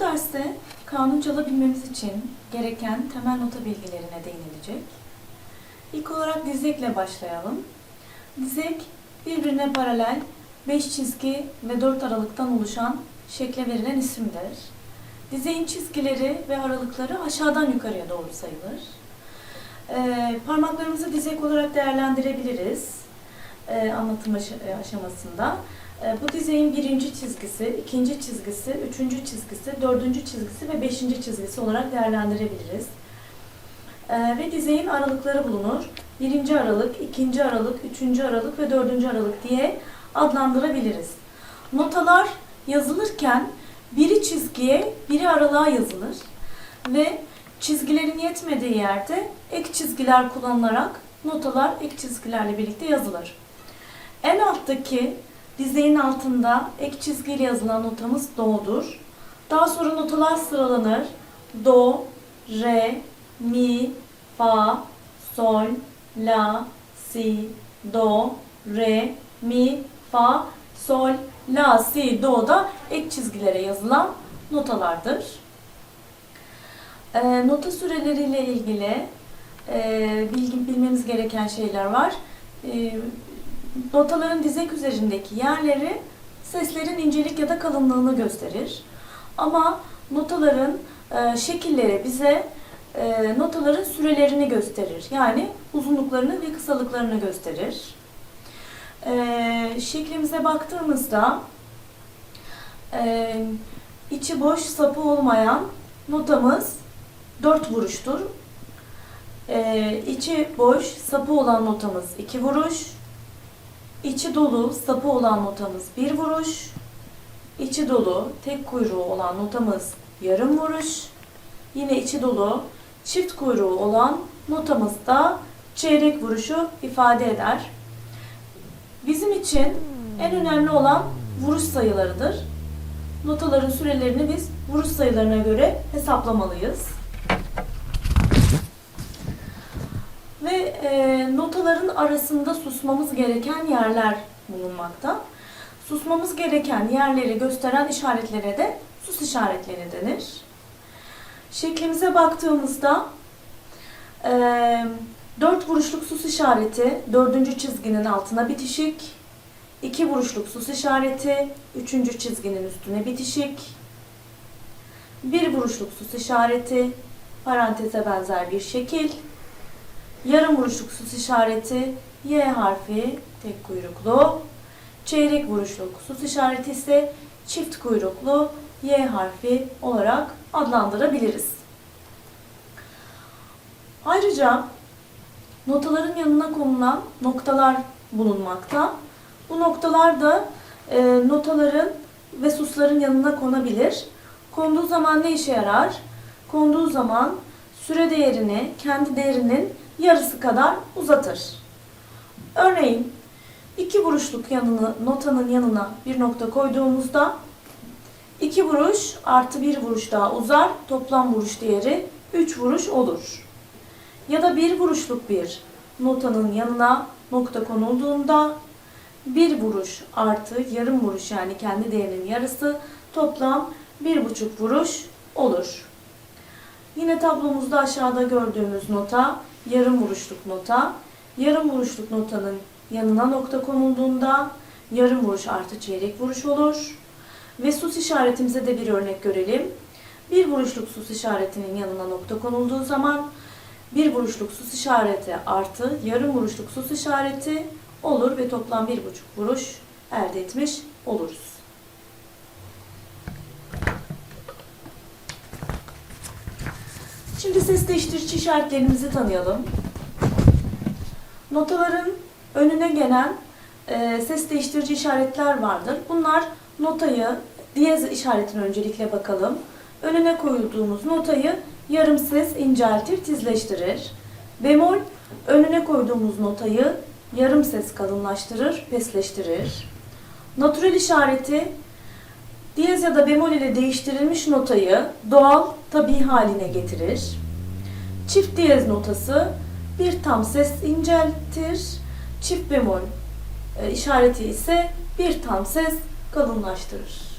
Bu derste kanun çalabilmemiz için gereken temel nota bilgilerine değinilecek. İlk olarak dizekle başlayalım. Dizek birbirine paralel 5 çizgi ve 4 aralıktan oluşan şekle verilen isimdir. Dizeğin çizgileri ve aralıkları aşağıdan yukarıya doğru sayılır. Ee, parmaklarımızı dizek olarak değerlendirebiliriz e, anlatım aş- aşamasında. E, Bu dizeyin birinci çizgisi, ikinci çizgisi, üçüncü çizgisi, dördüncü çizgisi ve beşinci çizgisi olarak değerlendirebiliriz. E, Ve dizeyin aralıkları bulunur. Birinci aralık, ikinci aralık, üçüncü aralık ve dördüncü aralık diye adlandırabiliriz. Notalar yazılırken biri çizgiye, biri aralığa yazılır ve çizgilerin yetmediği yerde ek çizgiler kullanılarak notalar ek çizgilerle birlikte yazılır. En alttaki dizeyin altında ek çizgiyle yazılan notamız do'dur. Daha sonra notalar sıralanır. Do, re, mi, fa, sol, la, si, do, re, mi, fa, sol, la, si, do da ek çizgilere yazılan notalardır. E, nota süreleriyle ilgili e, bilgi, bilmemiz gereken şeyler var. E, notaların dizek üzerindeki yerleri seslerin incelik ya da kalınlığını gösterir. Ama notaların e, şekilleri bize e, notaların sürelerini gösterir. Yani uzunluklarını ve kısalıklarını gösterir. E, şeklimize baktığımızda e, içi boş sapı olmayan notamız dört vuruştur. E, içi boş sapı olan notamız iki vuruş. İçi dolu sapı olan notamız bir vuruş. İçi dolu tek kuyruğu olan notamız yarım vuruş. Yine içi dolu çift kuyruğu olan notamız da çeyrek vuruşu ifade eder. Bizim için en önemli olan vuruş sayılarıdır. Notaların sürelerini biz vuruş sayılarına göre hesaplamalıyız. Ve e, notaların arasında susmamız gereken yerler bulunmakta. Susmamız gereken yerleri gösteren işaretlere de sus işaretleri denir. Şeklimize baktığımızda e, dört vuruşluk sus işareti dördüncü çizginin altına bitişik, iki vuruşluk sus işareti üçüncü çizginin üstüne bitişik, bir vuruşluk sus işareti paranteze benzer bir şekil, Yarım vuruşluk sus işareti Y harfi tek kuyruklu. Çeyrek vuruşluk sus işareti ise çift kuyruklu Y harfi olarak adlandırabiliriz. Ayrıca notaların yanına konulan noktalar bulunmakta. Bu noktalar da e, notaların ve susların yanına konabilir. Konduğu zaman ne işe yarar? Konduğu zaman süre değerini kendi değerinin yarısı kadar uzatır. Örneğin iki vuruşluk yanını, notanın yanına bir nokta koyduğumuzda iki vuruş artı bir vuruş daha uzar. Toplam vuruş değeri 3 vuruş olur. Ya da bir vuruşluk bir notanın yanına nokta konulduğunda bir vuruş artı yarım vuruş yani kendi değerinin yarısı toplam bir buçuk vuruş olur. Yine tablomuzda aşağıda gördüğümüz nota yarım vuruşluk nota. Yarım vuruşluk notanın yanına nokta konulduğunda yarım vuruş artı çeyrek vuruş olur. Ve sus işaretimize de bir örnek görelim. Bir vuruşluk sus işaretinin yanına nokta konulduğu zaman bir vuruşluk sus işareti artı yarım vuruşluk sus işareti olur ve toplam bir buçuk vuruş elde etmiş oluruz. Şimdi ses değiştirici işaretlerimizi tanıyalım. Notaların önüne gelen e, ses değiştirici işaretler vardır. Bunlar notayı, diyez işaretine öncelikle bakalım. Önüne koyduğumuz notayı yarım ses inceltir, tizleştirir. Bemol, önüne koyduğumuz notayı yarım ses kalınlaştırır, pesleştirir. Natürel işareti Diyez ya da bemol ile değiştirilmiş notayı doğal, tabi haline getirir. Çift diyez notası bir tam ses inceltir. Çift bemol e, işareti ise bir tam ses kalınlaştırır.